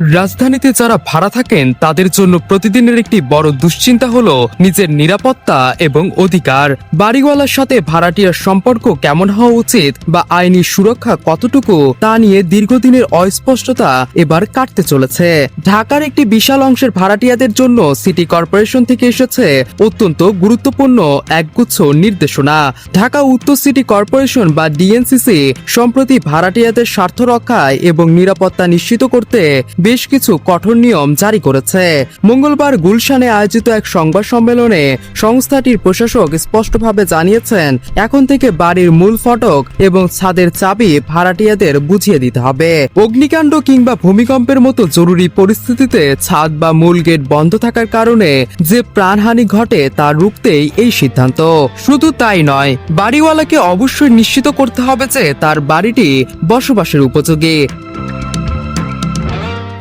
রাজধানীতে যারা ভাড়া থাকেন, তাদের জন্য প্রতিদিনের একটি বড় দুশ্চিন্তা হলো নিজের নিরাপত্তা এবং অধিকার। বাড়িওয়ালার সাথে ভাড়াটিয়ার সম্পর্ক কেমন হওয়া উচিত বা আইনি সুরক্ষা কতটুকু, তা নিয়ে দীর্ঘদিনের অস্পষ্টতা এবার কাটতে চলেছে। ঢাকার একটি বিশাল অংশের ভাড়াটিয়াদের জন্য সিটি কর্পোরেশন থেকে এসেছে অত্যন্ত গুরুত্বপূর্ণ একগুচ্ছ নির্দেশনা। ঢাকা উত্তর সিটি কর্পোরেশন বা ডিএনসিসি, সম্প্রতি ভাড়াটিয়াদের স্বার্থ রক্ষায় এবং নিরাপত্তা নিশ্চিত করতে বেশ কিছু কঠোর নিয়ম জারি করেছে। মঙ্গলবার গুলশানে আয়োজিত এক সংবাদ সম্মেলনে সংস্থাটির প্রশাসক স্পষ্টভাবে জানিয়েছেন, এখন থেকে বাড়ির মূল ফটক এবং ছাদের চাবি ভাড়াটিয়াদের বুঝিয়ে দিতে হবে। অগ্নিকাণ্ড কিংবা ভূমিকম্পের মতো জরুরি পরিস্থিতিতে ছাদ বা মূল গেট বন্ধ থাকার কারণে যে প্রাণহানি ঘটে তা রুখতেই এই সিদ্ধান্ত। শুধু তাই নয়, বাড়িওয়ালাকে অবশ্যই নিশ্চিত করতে হবে যে তার বাড়িটি বসবাসের উপযোগী।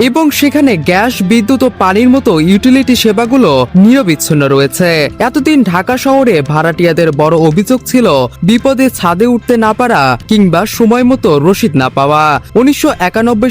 এবং সেখানে গ্যাস, বিদ্যুৎ ও পানির মতো ইউটিলিটি সেবাগুলো নিরবিচ্ছিন্ন রয়েছে। এতদিন ঢাকা শহরে ভাড়াটিয়াদের বড় অভিযোগ ছিল, বিপদে ছাদে উঠতে না পারা কিংবা সময় মতো রসিদ না পাওয়া। উনিশশো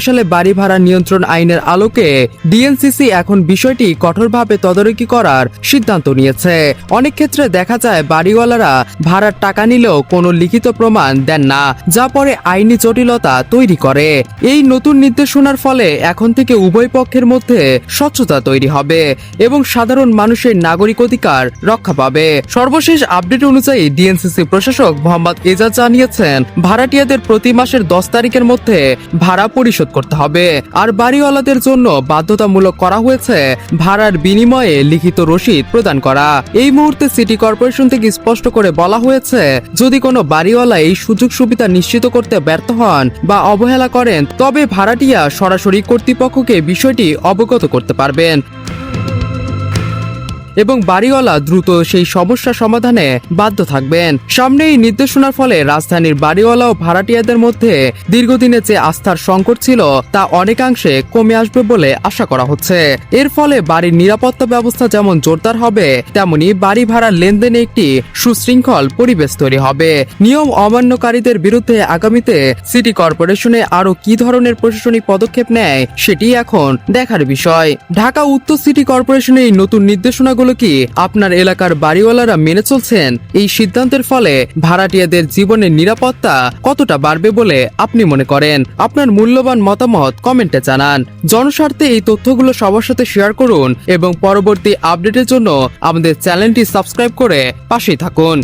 সালে বাড়ি ভাড়া নিয়ন্ত্রণ আইনের আলোকে ডিএনসিসি এখন বিষয়টি কঠোরভাবে তদারকি করার সিদ্ধান্ত নিয়েছে। অনেক ক্ষেত্রে দেখা যায়, বাড়িওয়ালারা ভাড়ার টাকা নিলেও কোনো লিখিত প্রমাণ দেন না, যা পরে আইনি জটিলতা তৈরি করে। এই নতুন নির্দেশনার ফলে এখন উভয় পক্ষের মধ্যে স্বচ্ছতা তৈরি হবে এবং সাধারণ মানুষের নাগরিক অধিকার রক্ষা পাবে। সর্বশেষ আপডেট অনুযায়ী ডিএনসিসি প্রশাসক মোহাম্মদ এজাজ জানিয়েছেন, ভাড়াটিয়াদের প্রতি মাসের দশ তারিখের মধ্যে ভাড়া পরিশোধ করতে হবে। আর বাড়িওয়ালাদের জন্য বাধ্যতামূলক করা হয়েছে ভাড়ার বিনিময়ে লিখিত রসিদ প্রদান করা। এই মুহূর্তে সিটি কর্পোরেশন থেকে স্পষ্ট করে বলা হয়েছে, যদি কোনো বাড়িওয়ালা এই সুযোগ সুবিধা নিশ্চিত করতে ব্যর্থ হন বা অবহেলা করেন, তবে ভাড়াটিয়া সরাসরি কর্তৃপক্ষকে বিষয়টি অবগত করতে পারবেন। এবং বাড়িওয়ালা দ্রুত সেই সমস্যা সমাধানে বাধ্য থাকবেন। সামনে এই নির্দেশনার ফলে রাজধানীর বাড়িওয়ালা ও ভাড়াটিয়াদের মধ্যে দীর্ঘদিনের যে আস্থার সংকট ছিল, তা অনেকাংশে কমে আসবে বলে আশা করা হচ্ছে। এর ফলে বাড়ির নিরাপত্তা ব্যবস্থা যেমন জোরদার হবে, তেমনি বাড়ি ভাড়ার লেনদেনে একটি সুশৃঙ্খল পরিবেশ তৈরি হবে। নিয়ম অমান্যকারীদের বিরুদ্ধে আগামীতে সিটি কর্পোরেশনে আরও কি ধরনের প্রশাসনিক পদক্ষেপ নেয়, সেটি এখন দেখার বিষয়। ঢাকা উত্তর সিটি কর্পোরেশনের এই নতুন নির্দেশনাগুলো কি আপনার এলাকার বাড়িওয়ালারা মেনে চলছেন? এই সিদ্ধান্তের ফলে ভাড়াটিয়াদের জীবনের নিরাপত্তা কতটা বাড়বে বলে আপনি মনে করেন? আপনার মূল্যবান মতামত কমেন্টে জানান। জনস্বার্থে এই তথ্যগুলো সবার সাথে শেয়ার করুন এবং পরবর্তী আপডেটের জন্য আমাদের চ্যানেলটি সাবস্ক্রাইব করে পাশেই থাকুন।